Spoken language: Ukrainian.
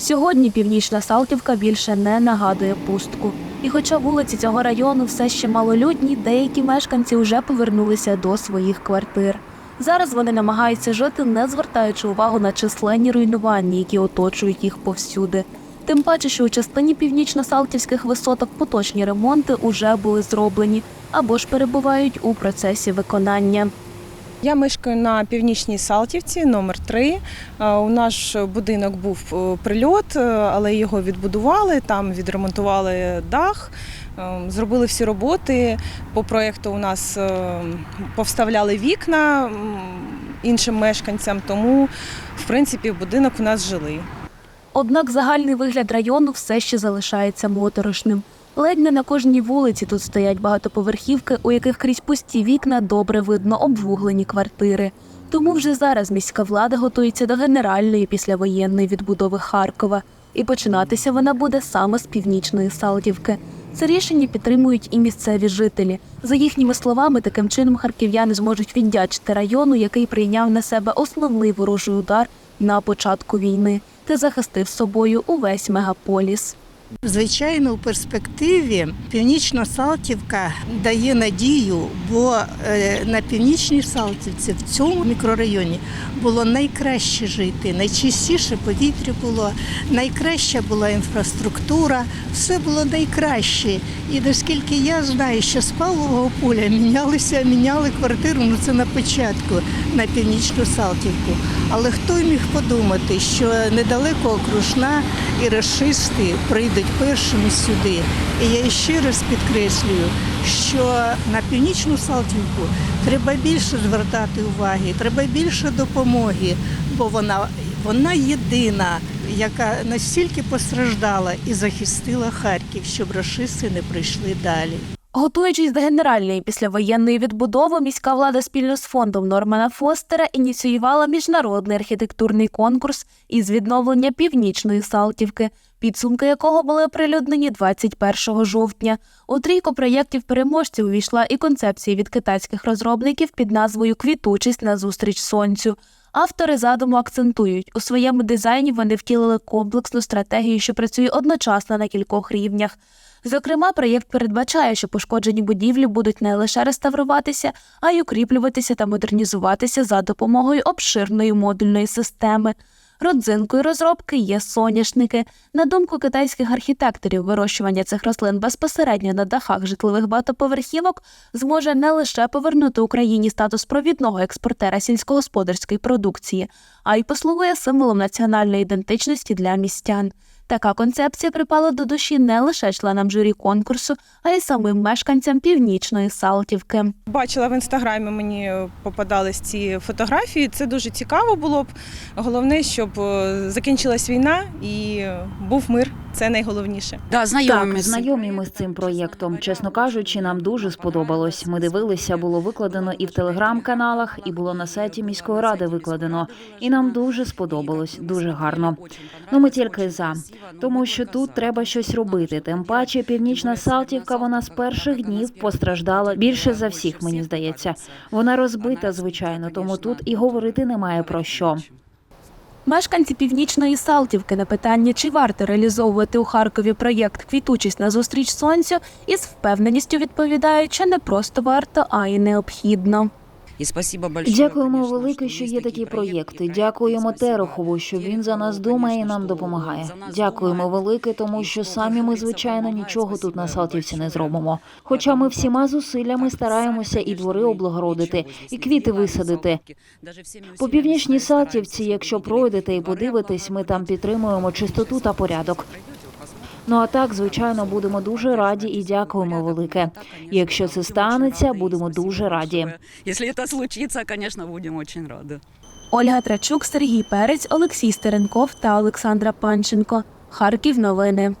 Сьогодні північна Салтівка більше не нагадує пустку. І хоча вулиці цього району все ще малолюдні, деякі мешканці вже повернулися до своїх квартир. Зараз вони намагаються жити, не звертаючи увагу на численні руйнування, які оточують їх повсюди. Тим паче, що у частині північно-салтівських висоток поточні ремонти уже були зроблені або ж перебувають у процесі виконання. Я мешкаю на північній Салтівці, номер 3. У наш будинок був е, прильот, е, але його відбудували, там відремонтували дах, е, зробили всі роботи. По проєкту у нас е, повставляли вікна іншим мешканцям, тому в принципі будинок у нас жилий. Однак загальний вигляд району все ще залишається моторошним. Ледь не на кожній вулиці тут стоять багатоповерхівки, у яких крізь пусті вікна добре видно обвуглені квартири. Тому вже зараз міська влада готується до генеральної післявоєнної відбудови Харкова, і починатися вона буде саме з північної Салтівки. Це рішення підтримують і місцеві жителі. За їхніми словами, таким чином харків'яни зможуть віддячити району, який прийняв на себе основний ворожий удар на початку війни та захистив собою увесь мегаполіс. Звичайно, у перспективі Північна Салтівка дає надію, бо е, на північній Салтівці в цьому мікрорайоні було найкраще жити, найчистіше повітря було, найкраща була інфраструктура, все було найкраще. І наскільки я знаю, що з Павлового поля мінялися, міняли квартиру. Ну це на початку на північну Салтівку. Але хто міг подумати, що недалеко окружна і расисти прийдуть першими сюди. І я ще раз підкреслюю, що на північну Салтівку треба більше звертати уваги, треба більше допомоги, бо вона, вона єдина, яка настільки постраждала і захистила Харків, щоб расисти не прийшли далі. Готуючись до генеральної післявоєнної відбудови, міська влада спільно з фондом Нормана Фостера ініціювала міжнародний архітектурний конкурс із відновлення північної Салтівки, підсумки якого були оприлюднені 21 жовтня. У трійку проєктів переможців увійшла і концепція від китайських розробників під назвою Квітучість на зустріч сонцю. Автори задуму акцентують, у своєму дизайні вони втілили комплексну стратегію, що працює одночасно на кількох рівнях. Зокрема, проєкт передбачає, що пошкоджені будівлі будуть не лише реставруватися, а й укріплюватися та модернізуватися за допомогою обширної модульної системи. Родзинкою розробки є соняшники. На думку китайських архітекторів, вирощування цих рослин безпосередньо на дахах житлових багатоповерхівок зможе не лише повернути Україні статус провідного експортера сільськогосподарської продукції, а й послугує символом національної ідентичності для містян. Така концепція припала до душі не лише членам журі конкурсу, а й самим мешканцям північної Салтівки. Бачила в інстаграмі, мені попадались ці фотографії. Це дуже цікаво було б. Головне, щоб е, закінчилась війна і був мир. Це найголовніше. Да, знайомі. Так, знайомі ми з цим проєктом. Чесно кажучи, нам дуже сподобалось. Ми дивилися, було викладено і в телеграм-каналах, і було на сайті міської ради викладено. І нам дуже сподобалось, дуже гарно. Ну ми тільки за, тому що тут треба щось робити. Тим паче, північна Салтівка, вона з перших днів постраждала більше за всіх, мені здається. Вона розбита, звичайно, тому тут і говорити немає про що. Мешканці північної Салтівки на питання, чи варто реалізовувати у Харкові проєкт Квітучість на зустріч сонцю, із впевненістю відповідають, що не просто варто, а й необхідно. І спасибо большое, Дякуємо велике, що є такі проєкти. Дякуємо Терехову, що він за нас думає і нам допомагає. Дякуємо велике, тому що самі ми, звичайно, нічого тут на Салтівці не зробимо. Хоча ми всіма зусиллями стараємося і двори облагородити, і квіти висадити. По північній Салтівці, якщо пройдете і подивитесь, ми там підтримуємо чистоту та порядок. Ну а так, звичайно, будемо дуже раді і дякуємо велике. Якщо це станеться, будемо дуже раді. Якщо це случиться, звісно, будемо дуже раді. Ольга Трачук, Сергій Перець, Олексій Стеренков та Олександра Панченко. Харків новини.